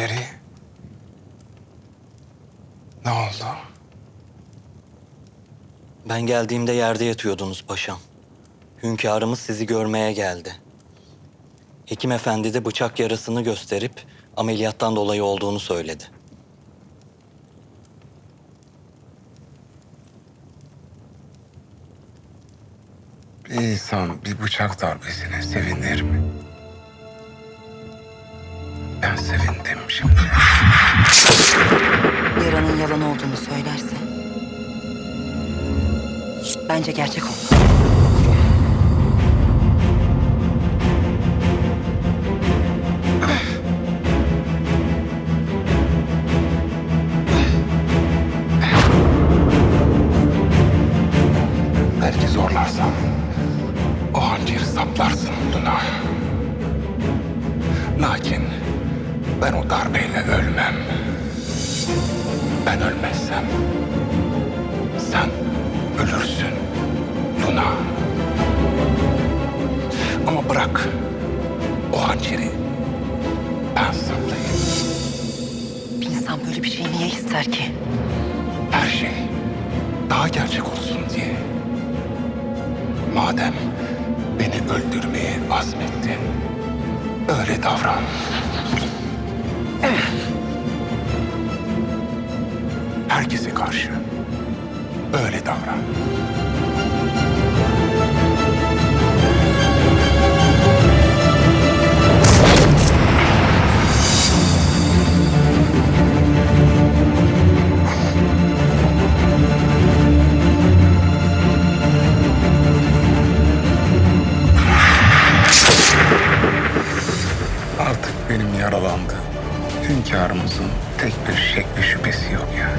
Peri. Ne oldu? Ben geldiğimde yerde yatıyordunuz paşam. Hünkârımız sizi görmeye geldi. Hekim efendi de bıçak yarasını gösterip ameliyattan dolayı olduğunu söyledi. Bir insan bir bıçak darbesine sevinir mi? Ben sevindim şimdi. Yaranın yalan olduğunu söylerse... Bence gerçek olur. Ben o darbeyle ölmem. Ben ölmezsem sen ölürsün Luna. Ama bırak o hançeri ben saplayayım. Bir insan böyle bir şeyi niye ister ki? Her şey daha gerçek olsun diye. Madem beni öldürmeye azmettin, öyle davran. herkese karşı öyle davran. Artık benim yaralandığım hünkârımızın tek bir şek ve şüphesi yok ya.